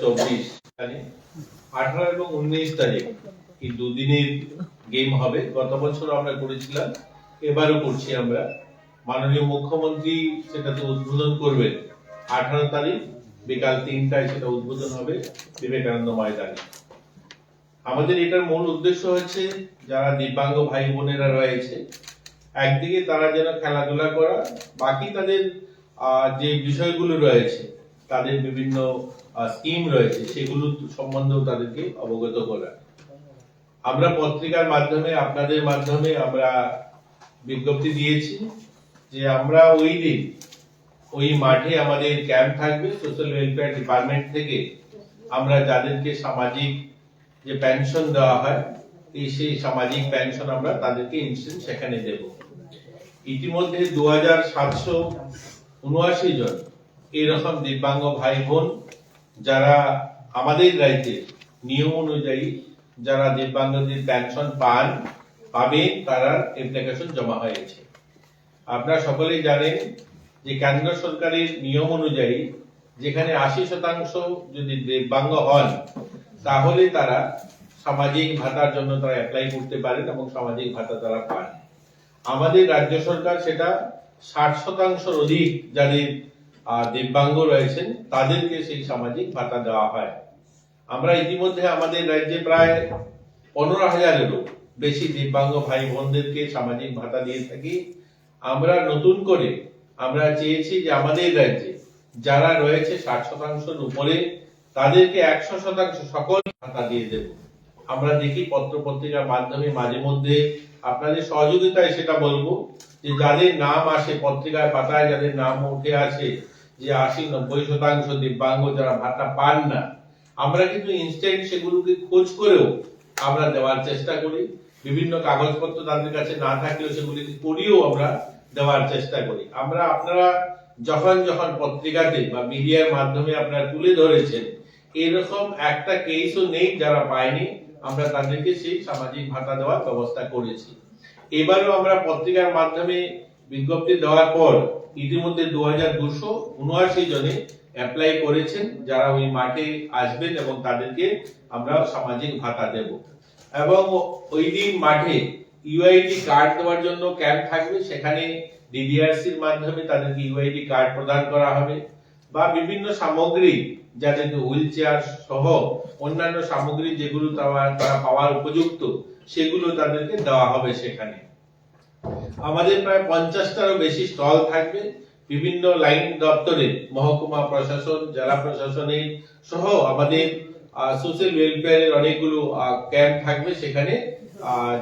চব্বিশ আঠারো এবং উনিশ তারিখ এই দুদিনের গেম হবে? গত বছর আমরা করেছিলাম, এবারও করছি আমরা। মাননীয় মুখ্যমন্ত্রী সেটাতে উদ্বোধন করবেন। আঠারো তারিখ, বিকাল তিনটায় সেটা উদ্বোধন হবে বিবেকানন্দ ময়দানে। আমাদের এটার মূল উদ্দেশ্য হচ্ছে যারা দিব্যাঙ্গ ভাই বোনেরা রয়েছে, একদিকে তারা যেন খেলাধুলা করা, বাকি তাদের যে বিষয়গুলো রয়েছে, তাদের বিভিন্ন স্কিম রয়েছে, সেগুলো সম্বন্ধেও তাদেরকে অবগত করা। আমরা পত্রিকার মাধ্যমে, আপনাদের মাধ্যমে আমরা বিজ্ঞপ্তি দিয়েছি যে আমরা ওই দিন, ওই মাঠে আমাদের ক্যাম্প থাকবে সোশ্যাল ওয়েলফেয়ার ডিপার্টমেন্ট থেকে আমরা যাদেরকে সামাজিক যে পেনশন দেওয়া হয়, এই সেই সামাজিক পেনশন আমরা তাদেরকে ইনস্ট্যান্ট সেখানে দেব। ইতিমধ্যে দু হাজার সাতশো উনআশি জন এরকম দিব্যাঙ্গ ভাই বোন যারা আমাদের রাজ্যে নিয়ম অনুযায়ী যারা দিব্যাঙ্গদের পেনশন পান, পাবে, তারা অ্যাপ্লিকেশন জমা হয়েছে। আপনারা সকলেই জানেন যে কেন্দ্র সরকারের নিয়ম অনুযায়ী যেখানে আশি শতাংশ যদি দিব্যাঙ্গ হন, তাহলে তারা সামাজিক ভাতার জন্য তারা অ্যাপ্লাই করতে পারেন এবং সামাজিক ভাতা তারা পান। আমাদের রাজ্য সরকার সেটা ষাট শতাংশের অধিক যাদের আহ, দিব্যাঙ্গ রয়েছেন তাদেরকে সেই সামাজিক ভাতা দেওয়া হয়। আমরা ইতিমধ্যে আমাদের রাজ্যে প্রায় পনেরো হাজারেরও বেশি দিব্যাঙ্গ ভাই বোনদেরকে সামাজিক ভাতা দিয়ে থাকি। আমরা নতুন করে আমরা চেয়েছি যে আমাদের রাজ্যে যারা রয়েছে ষাট শতাংশের উপরে তাদেরকে একশো শতাংশ সকল ভাতা দিয়ে দেব। আমরা দেখি পত্র পত্রিকার মাধ্যমে মাঝে মধ্যে আপনাদের সহযোগিতায় সেটা বলব যে যাদের নাম আসে পত্রিকায় পাতায় যাদের নাম উঠে আসে যে আশি, নব্বই শতাংশ দিব্যাঙ্গ যারা ভাতা পান না, আমরা কিন্তু ইনস্ট্যান্ট সেগুলোকে খোঁজ করেও আমরা দেওয়ার চেষ্টা করি। বিভিন্ন কাগজপত্র তাদের কাছে না থাকলেও সেগুলিকে করিয়েও আমরা দেওয়ার চেষ্টা করি। আমরা, আপনারা যখন যখন পত্রিকাতে বা মিডিয়ার মাধ্যমে আপনারা তুলে ধরেছেন, এরকম একটা কেসও নেই যারা পায়নি। আমরা তাদেরকে সেই সামাজিক ভাতা দেওয়ার ব্যবস্থা করেছি। এবারও আমরা পত্রিকার মাধ্যমে বিজ্ঞপ্তি দেওয়ার পর ইতিমধ্যে দু হাজার দুশো উনআশি জনে অ্যাপ্লাই করেছেন, যারা ওই মাঠে আসবেন এবং তাদেরকে আমরা সামাজিক ভাতা দেব। এবং ওই দিন মাঠে ইউআইডি কার্ড দেওয়ার জন্য ক্যাম্প থাকবে, সেখানে ডিডিআরসির মাধ্যমে তাদেরকে ইউআইডি কার্ড প্রদান করা হবে বা বিভিন্ন সামগ্রী, যাদেরকে হুইল চেয়ার সহ অন্যান্য সামগ্রী যেগুলো তারা পাওয়ার উপযুক্ত, সেগুলো তাদেরকে দেওয়া হবে সেখানে। আমাদের প্রায় পঞ্চাশটারও বেশি স্টল থাকবে। বিভিন্ন লাইন দপ্তরে, মহকুমা প্রশাসন, জেলা প্রশাসনের সহ আমাদের সোশ্যাল ওয়েলফেয়ারের অনেকগুলো ক্যাম্প থাকবে সেখানে।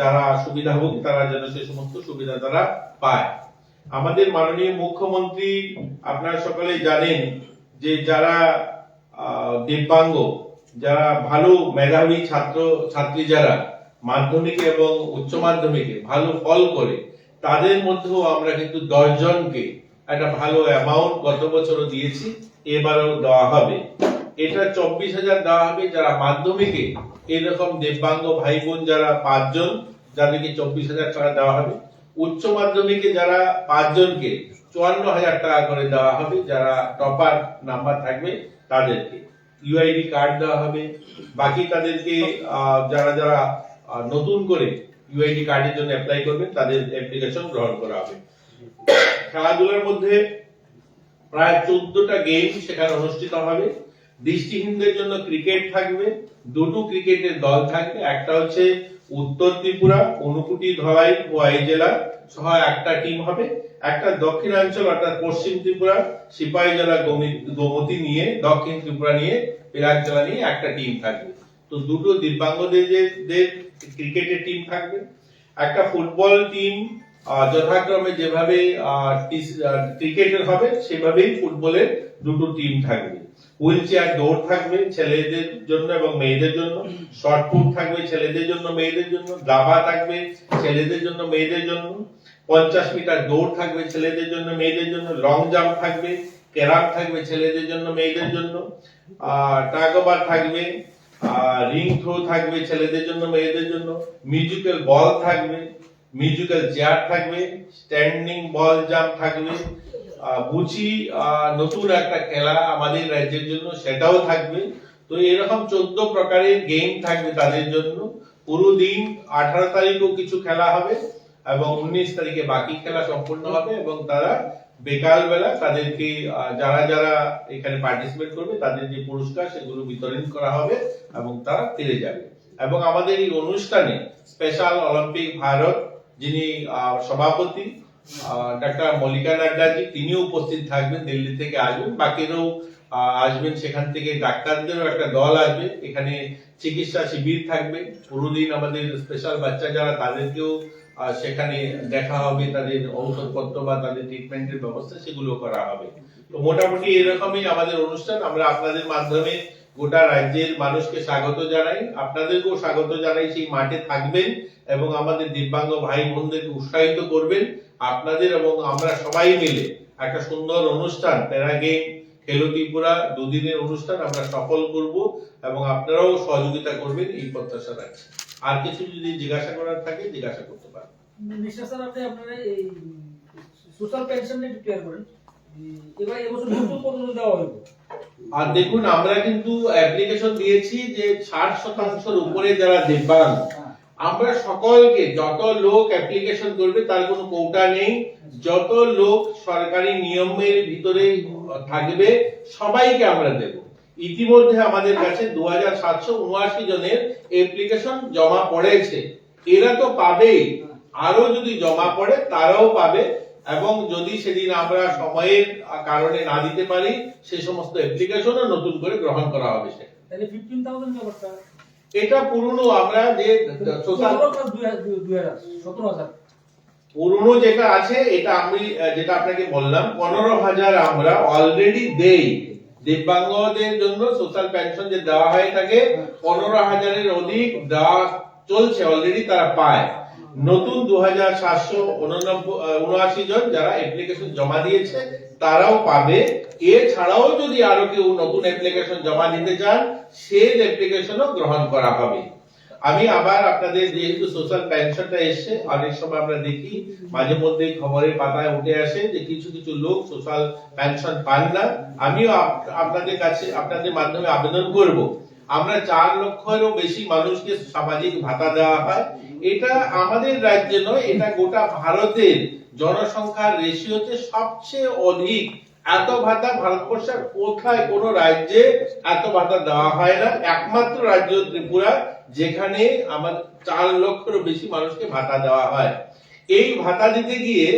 যারা সুবিধাভোগী তারা যেন সে সমস্ত সুবিধা তারা পায়। আমাদের মাননীয় মুখ্যমন্ত্রী, আপনারা সকলে জানেন যে যারা দিব্যাঙ্গ, যারা ভালো মেধাবী ছাত্র, ছাত্রী যারা, মাধ্যমিকে এবং উচ্চ মাধ্যমিকে ভালো ফল করে তাদের মধ্যেও আমরা কিন্তু দশ জনকে একটা ভালো অ্যামাউন্ট গত বছরও দিয়েছি, এবারও দেওয়া হবে। এটা চব্বিশ হাজার দেওয়া হবে যারা মাধ্যমিকে এরকম দিব্যাঙ্গ ভাই বোন যারা পাঁচজন, যাদেরকে চব্বিশ হাজার টাকা দেওয়া হবে। উচ্চ মাধ্যমিকে যারা পাঁচজনকে চুয়ান্ন হাজার টাকা করে দেওয়া হবে, যারা টপার নাম্বার থাকবে তাদেরকে। ইউআইডি কার্ড দেওয়া হবে। বাকি তাদেরকে যারা যারা নতুন করে ইউআইডি কার্ডের জন্য অ্যাপ্লাই করবেন, তাদের অ্যাপ্লিকেশন গ্রহণ করা হবে। খেলাধুলার মধ্যে প্রায় চোদ্দটা গেম সেখানে অনুষ্ঠিত হবে। দৃষ্টিহীনদের জন্য ক্রিকেট থাকবে, দুটো ক্রিকেটের দল থাকবে। একটা হচ্ছে উত্তর ত্রিপুরা, অনুকুটি ধলাই ওয়াই জেলা সহ একটা টিম হবে। একটা দক্ষিণাঞ্চল অর্থাৎ পশ্চিম ত্রিপুরা, সিপাহী জেলা গমি- গোমতী নিয়ে, দক্ষিণ ত্রিপুরা নিয়ে পেরাক জেলা নিয়ে একটা টিম থাকবে। তো দুটো দিব্যাঙ্গদের ক্রিকেটের টিম থাকবে। একটা ফুটবল টিম যথাক্রমে যেভাবে ক্রিকেটের হবে, সেভাবেই ফুটবলের দুটো টিম থাকবে। হুইল চেয়ার দৌড় থাকবে ছেলেদের জন্য এবং মেয়েদের জন্য। শর্ট পুট থাকবে ছেলেদের জন্য, মেয়েদের জন্য। দাবা থাকবে ছেলেদের জন্য, মেয়েদের জন্য। পঞ্চাশ মিটার দৌড় থাকবে ছেলেদের জন্য, মেয়েদের জন্য। লং জাম্প থাকবে ক্যারাম থাকবে ছেলেদের জন্য, মেয়েদের জন্য। টাগবার থাকবে রিং থ্রো থাকবে ছেলেদের জন্য মেয়েদের জন্য মিউজিক্যাল বল থাকবে মিউজিক্যাল চেয়ার থাকবে স্ট্যান্ডিং বল জাম্প থাকবে আহ, নতুন একটা খেলা আমাদের রাজ্যের জন্য সেটাও থাকবে। তো এরকম চোদ্দ প্রকারের গেম থাকবে তাদের জন্য। পুরো দিন আঠারো তারিখও কিছু খেলা হবে এবং উনিশ তারিখে বাকি খেলা সম্পূর্ণ হবে এবং তারা বেকাল বেলা তাদেরকে যারা যারা এখানে পার্টিসিপেট করবে, তাদের যে পুরস্কার সেগুলো বিতরণ করা হবে এবং তারা ফিরে যাবে। এবং আমাদের এই অনুষ্ঠানে স্পেশাল অলিম্পিক ভারত যিনি সভাপতি ডাক্তার মল্লিকা নাড্ডাজি, তিনিও উপস্থিত থাকবেন, দিল্লি থেকে আসবেন। বাকিরাও আসবেন সেখান থেকে। ডাক্তারদেরও একটা দল আসবে, এখানে চিকিৎসা শিবির থাকবে। পুরো দিন আমাদের স্পেশাল বাচ্চা যারা, তাদেরকেও সেখানে দেখা হবে তাদের ঔষধপত্র বা তাদের ট্রিটমেন্টের ব্যবস্থা সেগুলো করা হবে। তো মোটামুটি এরকমই আমাদের অনুষ্ঠান। আমরা আপনাদের মাধ্যমে গোটা রাজ্যের মানুষকে স্বাগত জানাই। আপনাদেরকেও স্বাগত জানাই। সেই মাঠে থাকবেন এবং আমাদের দিব্যাঙ্গ ভাই বোনদেরকে উৎসাহিত করবেন। আপনাদের এবং আমরা সবাই মিলে একটা সুন্দর অনুষ্ঠান প্যারা গেম খেলো ত্রিপুরা দুদিনের অনুষ্ঠান আমরা সফল করব এবং আপনারাও সহযোগিতা করবেন এই প্রত্যাশা রাখছি। আর কিছু যদি জিজ্ঞাসা করার থাকে জিজ্ঞাসা করতে পারেন। মিস্টার স্যার আপনি আপনারা এই সোশ্যাল পেনশনটা একটু ক্লিয়ার করেন। এবার এবছর নতুন কত দেওয়া হইব আর দেখুন আমরা কিন্তু অ্যাপ্লিকেশন দিয়েছি যে ষাট শতাংশের উপরে যারা দিব্যাঙ্গ আমরা সকলকে যত লোক অ্যাপ্লিকেশন করবে তার কোনো কোটা নেই। যত লোক সরকারি নিয়মের ভিতরে থাকবে সবাইকে আমরা দেব। ইতিমধ্যে আমাদের কাছে দু হাজার সাতশো উনআশি জনের অ্যাপ্লিকেশন জমা পড়েছে। এরা তো পাবেই। আরও যদি জমা পড়ে তারাও পাবে। এবং যদি সেদিন আমরা সময়ের কারণে না দিতে পারি সে সমস্ত অ্যাপ্লিকেশনও নতুন করে গ্রহণ করা হবে সে তাহলে ফিফটিন থাউজেন্ড এটা পুরনো আমরা যে পুরনো যেটা আছে এটা আমি যেটা আপনাকে বললাম পনেরো হাজার আমরা অলরেডি দেই। দিব্যাঙ্গদের জন্য সোশ্যাল পেনশন যে দেওয়া হয় থাকে, পনেরো হাজারের অধিক দেওয়া চলছে অলরেডি তারা পায়। নতুন দু হাজার সাতশো উনআশি জন যারা অ্যাপ্লিকেশন জমা দিয়েছে, তারাও পাবে। এছাড়াও যদি আরও কেউ নতুন অ্যাপ্লিকেশন জমা দিতে চান, সেই অ্যাপ্লিকেশনও গ্রহণ করা হবে। আমি আবার আপনাদের যেহেতু সোশ্যাল পেনশনটা এসছে, অনেক সময় আমরা দেখি মাঝে মধ্যে খবরের পাতায় উঠে আসে যে কিছু কিছু লোক সোশ্যাল পেনশন পান না। আমিও আপ- আপনাদের কাছে, আপনাদের মাধ্যমে আবেদন করব। আমরা চার লক্ষেরও বেশি মানুষকে সামাজিক ভাতা দেওয়া হয়। এটা আমাদের রাজ্যে নয়, এটা গোটা ভারতের জনসংখ্যার রেশিওতে সবচেয়ে অধিক। এত ভাতা ভারতবর্ষের কোথায়? কোন রাজ্যে এত ভাতা দেওয়া হয় না। একমাত্র রাজ্য ত্রিপুরা যেখানে আমার চার লক্ষেরও বেশি মানুষকে ভাতা দেওয়া হয়। এই ভাতা দিতে গিয়ে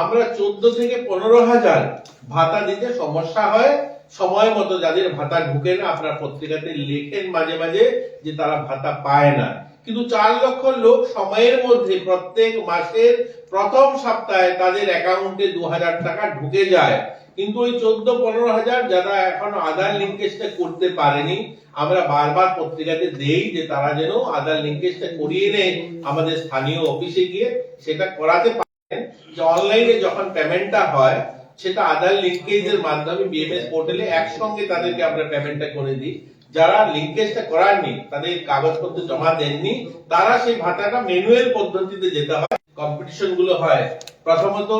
আমরা চোদ্দ থেকে পনেরো হাজার ভাতা দিতে সমস্যা হয়। সময় মতো যাদের ভাতা ঢুকে না, আপনার পত্রিকাতে লেখেন মাঝে মাঝে যে তারা ভাতা পায় না। কিন্তু চার লক্ষ লোক সময়ের মধ্যে প্রত্যেক মাসের প্রথম সপ্তাহে তাদের অ্যাকাউন্টে দু হাজার টাকা ঢুকে যায়। কিন্তু ওই চোদ্দ, পনেরো হাজার যারা এখনও আধার লিঙ্কেজটা করতে পারেনি, আমরা বারবার পত্রিকাতে দেই যে তারা যেন আধার লিঙ্কেজটা করিয়ে নেয় আমাদের স্থানীয় অফিসে গিয়ে সেটা করাতে পারেন। যে অনলাইনে যখন পেমেন্টটা হয়, সেটা আধার লিঙ্কেজের মাধ্যমে বিএমএস পোর্টালে একসঙ্গে তাদেরকে আমরা পেমেন্টটা করে দিই। যারা লিঙ্কেজটা করাননি, তাদের কাগজপত্র জমা দেননি, তারা সেই ভাতাটা ম্যানুয়াল পদ্ধতিতে যেতে হয়। কম্পিটিশনগুলো হয়। প্রথমত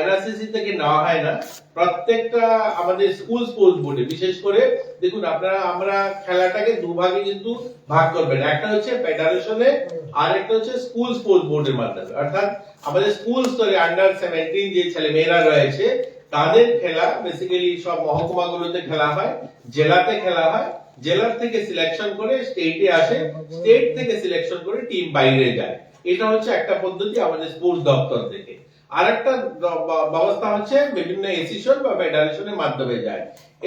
এনআরসিসি থেকে নেওয়া হয় না। প্রত্যেকটা আমাদের স্কুল স্পোর্টস বোর্ডে বিশেষ করে, দেখুন, আপনারা, আমরা খেলাটাকে দুভাগে কিন্তু ভাগ করবেন। একটা হচ্ছে ফেডারেশনে আর একটা হচ্ছে স্কুল স্পোর্টস বোর্ডের মাধ্যমে। অর্থাৎ আমাদের স্কুল স্তরে আন্ডার সেভেন্টিন যে ছেলে মেয়েরা রয়েছে, তাদের খেলা বেসিক্যালি সব মহকুমাগুলোতে খেলা হয়, জেলাতে খেলা হয়। জেলার থেকে সিলেকশন করে স্টেটে আসে স্টেট থেকে সিলেকশন করে টিম বাইরে যায়। এটা হচ্ছে একটা পদ্ধতি আমাদের স্পোর্টস দপ্তর থেকে। আরেকটা ব্যবস্থা হচ্ছে বিভিন্ন এসিশন বা ফেডারেশনের মাধ্যমে যায়।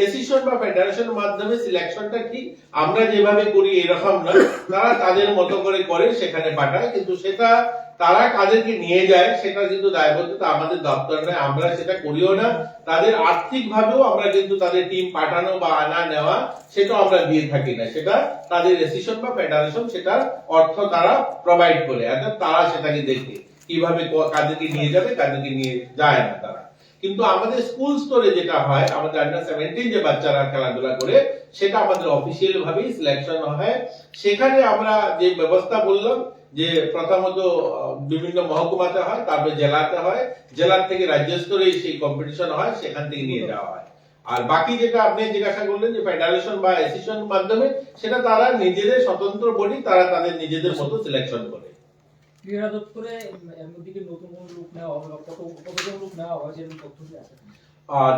এসিশন বা ফেডারেশনের মাধ্যমে সিলেকশনটা ঠিক আমরা যেভাবে করি এরকম না তারা তাদের মতো করে করে সেখানে পাঠায়, কিন্তু সেটা তারা কাদেরকে নিয়ে যায়, সেটা কিন্তু দায়বদ্ধতা আমাদের দপ্তর নয়, আমরা সেটা করিও না। তাদের আর্থিক ভাবেও আমরা কিন্তু তাদের টিম পাঠানো বা আনা নেওয়া, সেটা আমরা দিয়ে থাকি না। সেটা তাদের রেসিশন বা ফেডারেশন সেটার অর্থ তারা প্রোভাইড করে, অর্থাৎ তারা সেটাকে দেখে, কীভাবে ক- কাদেরকে নিয়ে যাবে, কাদেরকে নিয়ে যায় না তারা। কিন্তু আমাদের স্কুল স্তরে যেটা হয়, আমাদের আন্ডার সেভেন্টিন যে বাচ্চারা খেলাধুলা করে, সেটা আমাদের অফিসিয়াল ভাবেই সিলেকশন হয়। সেখানে আমরা যে ব্যবস্থা বললাম যে প্রথমত বিভিন্ন মহকুমাতে হয়, তারপরে জেলাতে হয়। জেলার থেকে রাজ্য স্তরে সেই কম্পিটিশন হয়, সেখান থেকে নিয়ে যাওয়া হয়। আর বাকি যেটা আপনি জিজ্ঞাসা করলেন যে ফেডারেশন বা অ্যাসোসিয়েশন মাধ্যমে, সেটা তারা নিজেদের স্বতন্ত্র বডি তারা তাদের নিজেদের মতো সিলেকশন করে। ক্রীড়া দপ্তরে এর মধ্যে কি নতুন লোক নেওয়া কত কতজন লোক নেওয়া হবে, সেরকম তথ্য আছে?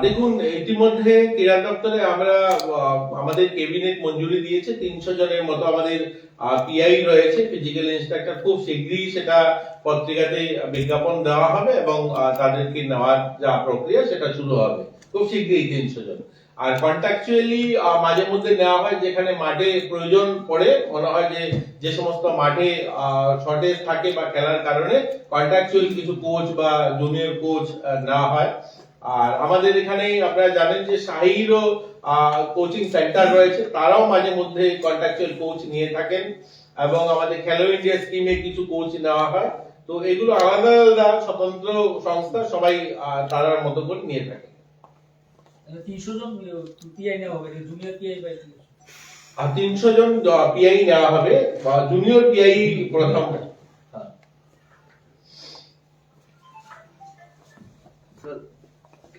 দেখুন, ইতিমধ্যে ক্রীড়া দপ্তরে আমরা আমাদের ক্যাবিনেট মঞ্জুরি দিয়েছে, তিনশো জনের মতো আমাদের পিআই রয়েছে ফিজিক্যাল ইন্সট্রাক্টর খুব শীঘ্রই সেটা পত্রিকাতে বিজ্ঞাপন দেওয়া হবে এবং তাদেরকে নেওয়ার যা প্রক্রিয়া, সেটা শুরু হবে। খুব শীঘ্রই তিনশো জন। আর কন্ট্রাকচুয়ালি মাঝে মধ্যে নেওয়া হয়, যেখানে মাঠে প্রয়োজন পড়ে, মনে হয় যে যে সমস্ত মাঠে শর্টেজ থাকে বা খেলার কারণে কন্ট্রাকচুয়াল কিছু কোচ বা জুনিয়র কোচ নেওয়া হয়। আর আমাদের এখানে আপনারা জানেন যে শাহিরও কোচিং সেন্টার রয়েছে। তারাও মাঝে মধ্যে কন্ট্রাকচুয়াল কোচ নিয়ে থাকেন এবং আমাদের খেলো ইন্ডিয়া স্কিমে কিছু কোচ নেওয়া হয়। তো এগুলো আলাদা আলাদা স্বতন্ত্র সংস্থা সবাই তারার মতো করে নিয়ে থাকে। তিনশো জন পিআই নেওয়া হবে জুনিয়র পিআই তিনশো জন পিআই নেওয়া হবে বা জুনিয়র পিআই প্রথম।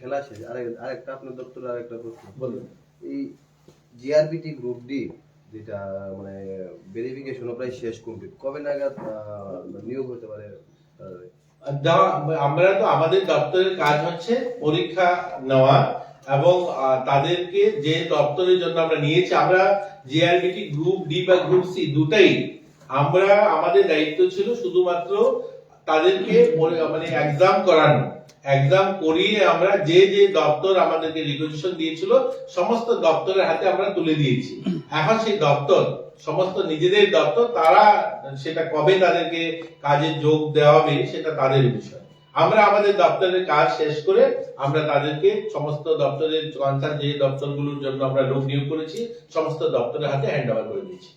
খেলা শেষ। আরেক আরেকটা আপনার দপ্তরে আরেকটা প্রশ্ন। বলুন। এই জিআরবিটি গ্রুপ ডি যেটা মানে ভেরিফিকেশন প্রায় শেষ কমপ্লিট কবে নাগাদ নিয়োগ হতে পারে? আমরা তো আমাদের দপ্তরের কাজ হচ্ছে পরীক্ষা নেওয়া এবং তাদেরকে যে দপ্তরের জন্য আমরা নিয়েছি আমরা জিআরবিটি গ্রুপ ডি বা গ্রুপ সি দুটাই আমরা আমাদের দায়িত্ব ছিল শুধুমাত্র তাদেরকে মানে এক্সাম করানো। এক্সাম করিয়ে আমরা যে যে দপ্তর আমাদেরকে রিকোয়েশন দিয়েছিল, সমস্ত দপ্তরের হাতে আমরা তুলে দিয়েছি। এখন সেই দপ্তর, সমস্ত নিজেদের দপ্তর, তারা সেটা কবে তাদেরকে কাজে যোগ দেওয়া হবে সেটা তাদের বিষয়। আমরা আমাদের দপ্তরের কাজ শেষ করে আমরা তাদেরকে সমস্ত দপ্তরের কনসার্ন যে দপ্তরগুলোর জন্য আমরা লোক নিয়োগ করেছি, সমস্ত দপ্তরের হাতে হ্যান্ড ওভার করে দিয়েছি।